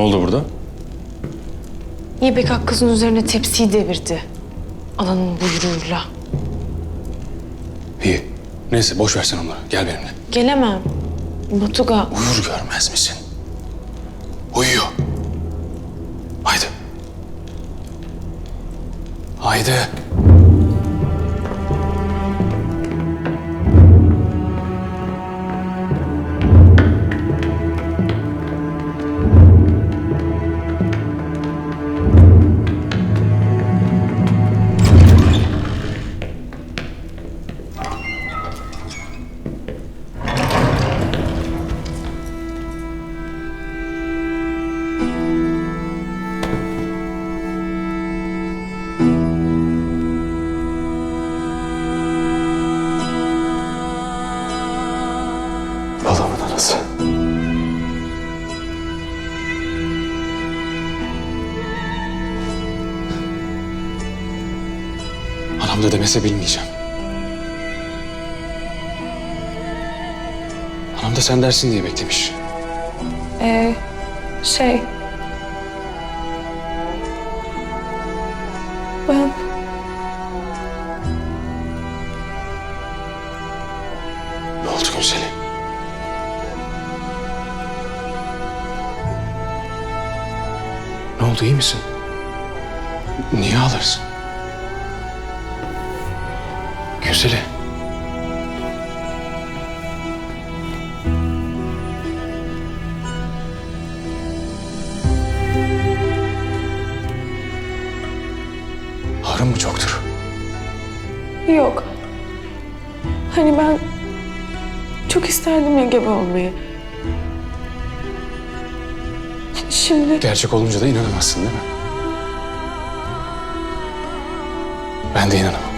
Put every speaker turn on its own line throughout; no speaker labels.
Ne oldu burada?
İpek Akkız'ın üzerine tepsiyi devirdi. Alanın buyruğuyla.
İyi. Neyse boş versen onları. Gel benimle.
Gelemem. Batuga.
Uyur görmez misin? Uyuyor. Haydi. Haydi. Anam da demese bilmeyeceğim. Anam da sen dersin diye beklemiş.
Ee, şey... Ben...
Ne oldu Gülsel'i? Ne oldu iyi misin? Niye ağlarsın? Gülsel'i. Ağrın mı çoktur?
Yok. Hani ben... Çok isterdim ya gebe olmayı. Şimdi...
Gerçek olunca da inanamazsın değil mi? Ben de inanamam.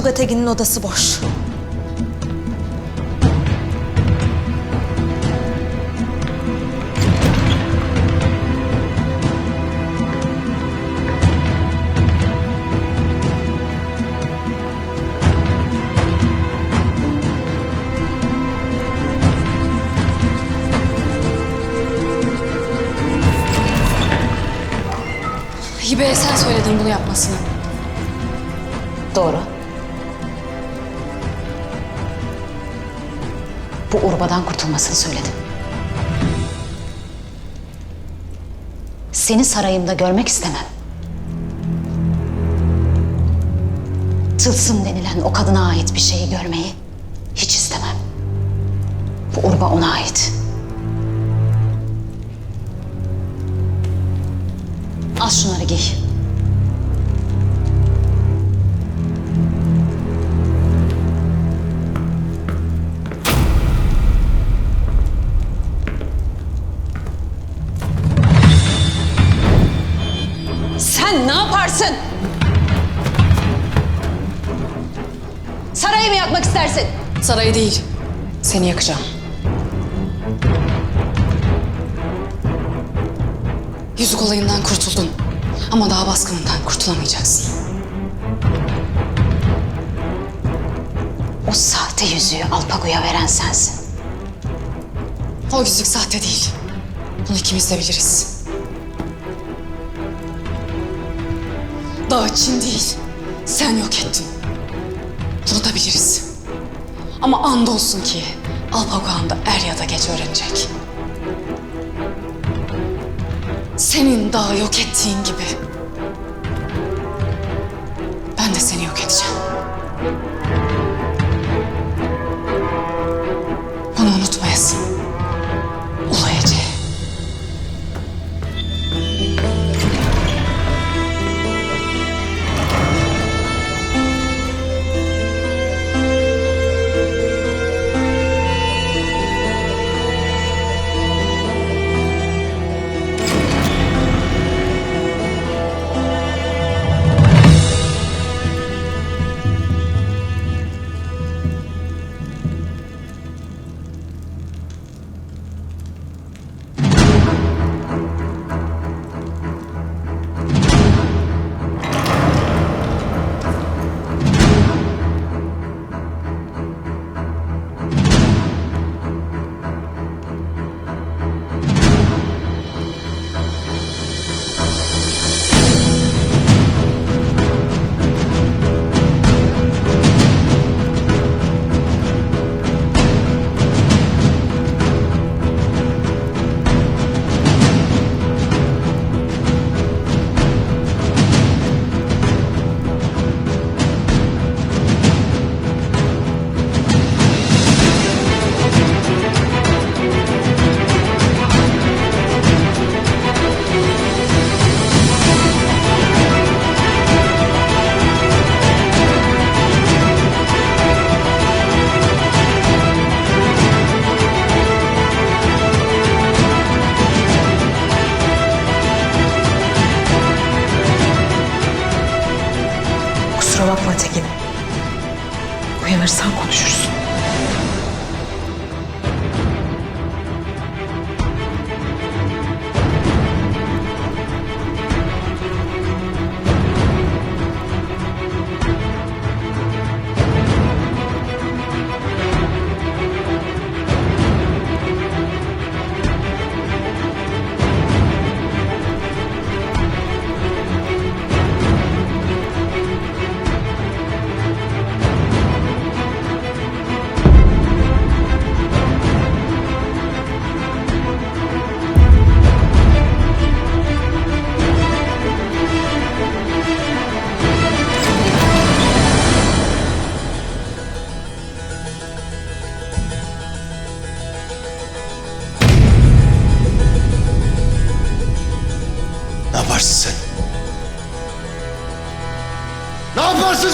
Batuga Tegin'in odası boş.
Hibe'ye sen söyledin bunu yapmasını.
Doğru. Bu urbadan kurtulmasını söyledim. Seni sarayımda görmek istemem. Tılsım denilen o kadına ait bir şeyi görmeyi hiç istemem. Bu urba ona ait. Al şunları giy. Ne yaparsın? Sarayı mı yakmak istersin?
Sarayı değil, seni yakacağım. Yüzük olayından kurtuldun. Ama daha baskınından kurtulamayacaksın.
O sahte yüzüğü Alpago'ya veren sensin.
O yüzük sahte değil. Bunu ikimiz de biliriz. Dağ için değil, sen yok ettin. Bunu da biliriz. Ama andolsun ki Alpagoğan da er ya da geç öğrenecek. Senin dağı yok ettiğin gibi ben de seni yok edeceğim.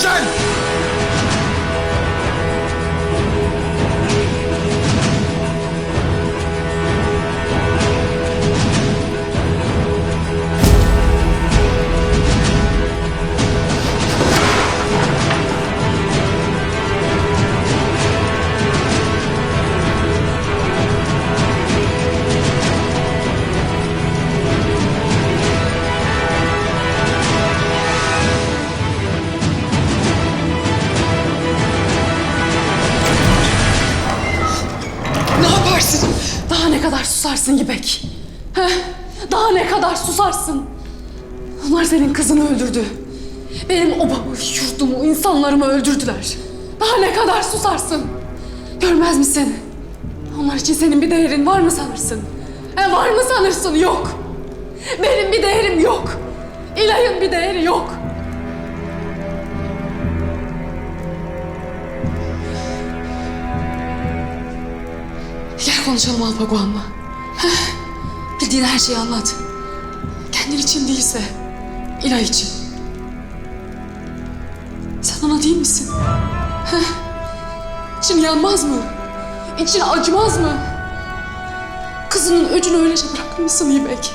Action! Susarsın İpek? He? Daha ne kadar susarsın? Onlar senin kızını öldürdü. Benim obamı, yurdumu, insanlarımı öldürdüler. Daha ne kadar susarsın? Görmez misin? Onlar için senin bir değerin var mı sanırsın? He, var mı sanırsın? Yok. Benim bir değerim yok. İlay'ın bir değeri yok. Gel konuşalım Alpaguan'la. Bildiğin her şeyi anlat. Kendin için değilse İlay için. Sen ona değil misin? Heh, İçin yanmaz mı? İçin acımaz mı? Kızının öcünü öylece bırakır mısın İpek?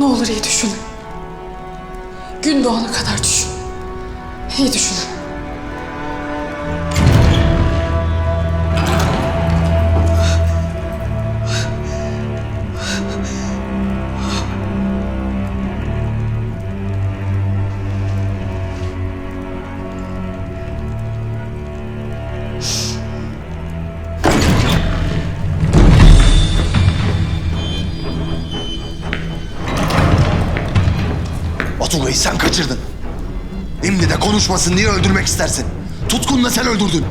Ne olur iyi düşün. Gün doğana kadar düşün. İyi düşün.
Sen kaçırdın. Şimdi de konuşmasın diye öldürmek istersin. Tutkunla sen öldürdün.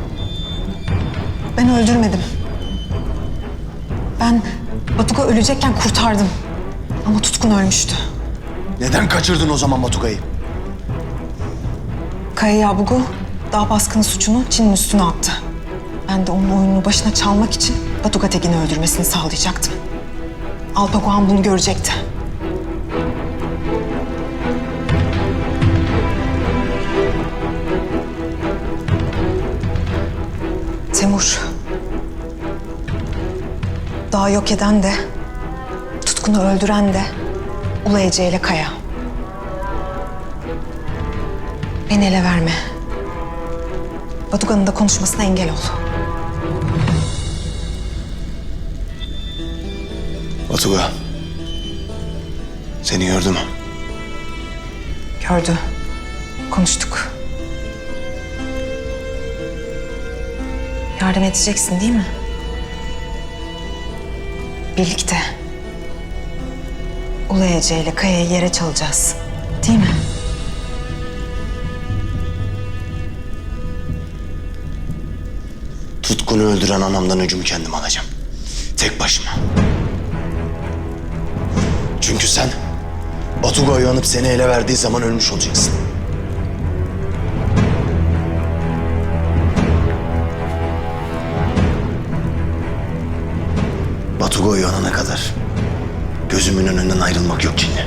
Ben öldürmedim. Ben Batuga ölecekken kurtardım. Ama Tutkun ölmüştü.
Neden kaçırdın o zaman Batugay'ı?
Kaya Yabugu dağ baskını suçunu Çin'in üstüne attı. Ben de onun oyununu başına çalmak için Batuga Tekin'i öldürmesini sağlayacaktım. Alpaguan bunu görecekti. Dağı yok eden de, tutkunu öldüren de Ulu Ece ile Kaya. Beni ele verme. Batuga'nın da konuşmasına engel ol.
Batuga. Seni gördü mü?
Gördü. Konuştuk. Yardım edeceksin değil mi? Birlikte. Ulu Ece ile Kaya'yı yere çalacağız. Değil mi?
Tutkunu öldüren anamdan öcümü kendim alacağım. Tek başıma. Çünkü sen Batuga uyanıp seni ele verdiği zaman ölmüş olacaksın. Batuga uyanana kadar gözümün önünden ayrılmak yok Cinli.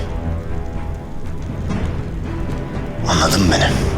Anladın mı beni?